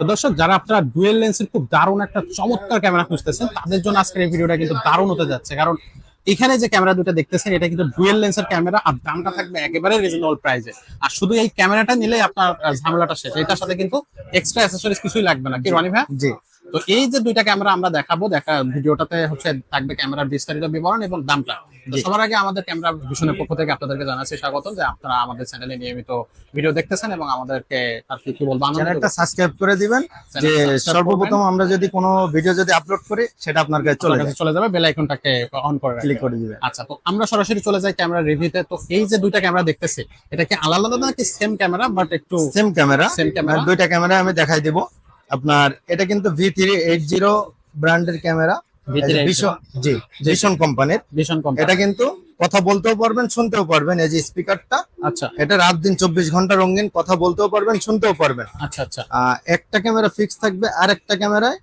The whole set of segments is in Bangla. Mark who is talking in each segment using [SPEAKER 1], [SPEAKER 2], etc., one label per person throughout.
[SPEAKER 1] দর্শক যারা আপনারা ডুয়েল লেন্সের খুব দারুণ একটা চমৎকার ক্যামেরা খুঁজতেছেন তাদের জন্য আজকের এই ভিডিওটা কিন্তু দারুণ হতে যাচ্ছে। কারণ এখানে যে ক্যামেরা দুটো দেখতেছেন এটা কিন্তু ডুয়েল লেন্সের ক্যামেরা আর দামটা থাকবে একেবারে রিজনেবল প্রাইসে আর শুধু এই ক্যামেরাটা নিলে আপনার ঝামেলাটা শেষ। এটার সাথে কিন্তু এক্সট্রা অ্যাসেসরিজ কিছুই লাগবে না। কি রনি ভাই?
[SPEAKER 2] জি।
[SPEAKER 1] তো এই যে দুইটা ক্যামেরা আমরা দেখাবো দেখা ভিডিওটাতে হচ্ছে থাকবে ক্যামেরার বিস্তারিত বিবরণ এবং দামটা। সবার আগে আমাদের ক্যামেরা ভীষণের পক্ষ থেকে আপনাদেরকে জানাচ্ছি স্বাগত যে আপনারা আমাদের চ্যানেলে নিয়মিত ভিডিও দেখতেছেন এবং আমাদেরকে আর কি বলব
[SPEAKER 2] চ্যানেলটা সাবস্ক্রাইব করে দিবেন যে সর্বপ্রথম আমরা যদি কোনো ভিডিও যদি আপলোড করি সেটা আপনার কাছে চলে যায়।
[SPEAKER 1] চলে যাবে বেল আইকনটাকে অন করে।
[SPEAKER 2] ক্লিক করে দিবেন।
[SPEAKER 1] আচ্ছা তো আমরা সরাসরি চলে যাই ক্যামেরা রিভিউতে তো এই যে দুইটা ক্যামেরা দেখতেছি এটা কি আলাদা আলাদা নাকি সেম ক্যামেরা বাট একটু
[SPEAKER 2] সেম ক্যামেরা
[SPEAKER 1] Same ক্যামেরা
[SPEAKER 2] দুইটা ক্যামেরা আমি দেখাই দিব। আপনার এটা কিন্তু ভি থ্রি এইট জিরো ব্র্যান্ডের ক্যামেরা
[SPEAKER 1] V380
[SPEAKER 2] জি ভিশন কোম্পানির
[SPEAKER 1] ভীষণ কম
[SPEAKER 2] এটা কিন্তু কথা বলতেও পারবেন শুনতেও পারবেন এই যে স্পিকারটা
[SPEAKER 1] আচ্ছা।
[SPEAKER 2] এটা রাত দিন চব্বিশ ঘণ্টা রঙিন কথা বলতেও পারবেন শুনতেও পারবেন।
[SPEAKER 1] আচ্ছা আচ্ছা।
[SPEAKER 2] একটা ক্যামেরা ফিক্স থাকবে আর একটা ক্যামেরায়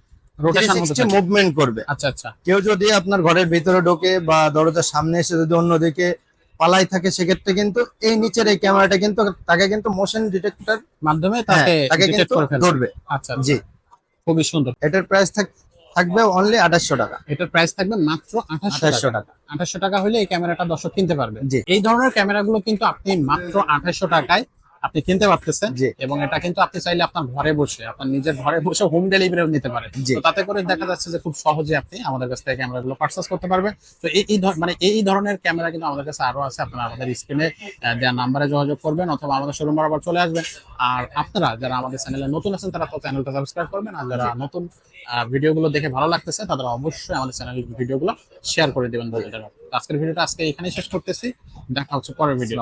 [SPEAKER 1] থাকে।
[SPEAKER 2] মুভমেন্ট করবে।
[SPEAKER 1] আচ্ছা আচ্ছা।
[SPEAKER 2] কেউ যদি আপনার ঘরের ভিতরে ঢোকে বা দরজার সামনে এসে যদি অন্যদিকে পালাই থাকে সেক্ষেত্রে কিন্তু এই নিচের এই ক্যামেরাটা কিন্তু তাকে কিন্তু মোশন ডিটেক্টর
[SPEAKER 1] মাধ্যমে তাকে
[SPEAKER 2] তাকে কিন্তু ধরবে।
[SPEAKER 1] আচ্ছা।
[SPEAKER 2] জি।
[SPEAKER 1] খুবই সুন্দর।
[SPEAKER 2] এটার প্রাইস থাকবে অনলি আঠাশশো টাকা।
[SPEAKER 1] এটার প্রাইস থাকবে মাত্র আঠাশশো টাকা। আঠাশশো টাকা। হলে এই ক্যামেরাটা দর্শক কিনতে পারবে। এই ধরনের ক্যামেরাগুলো কিন্তু আপনি মাত্র আঠাশশো টাকায় আপনি কিনতে পারতেছেন। এবং এটা কিন্তু আপনি চাইলে আপনার ঘরে বসে আপনার নিজের ঘরে বসে হোম ডেলিভারিও নিতে পারেন। তাতে করে দেখা যাচ্ছে যে খুব সহজে আপনি আমাদের কাছ থেকে ক্যামেরাগুলো পারচেস করতে পারবেন। তো এই মানে এই ধরনের ক্যামেরা কিন্তু আমাদের কাছে আরও আছে আপনারা আমাদের স্ক্রিনে দেওয়া নাম্বারে যোগাযোগ করবেন অথবা আমাদের শোরুম বরাবর চলে আসবেন। আর আপনারা যারা আমাদের চ্যানেলে নতুন আছেন তারা তো চ্যানেলটা সাবস্ক্রাইব করবেন। আর যারা নতুন ভিডিওগুলো দেখে ভালো লাগতেছে তাদের অবশ্যই আমাদের চ্যানেলের ভিডিওগুলো শেয়ার করে দেবেন আজকের ভিডিওটা আজকে এখানেই শেষ করতেছি। দেখা হচ্ছে পরের ভিডিও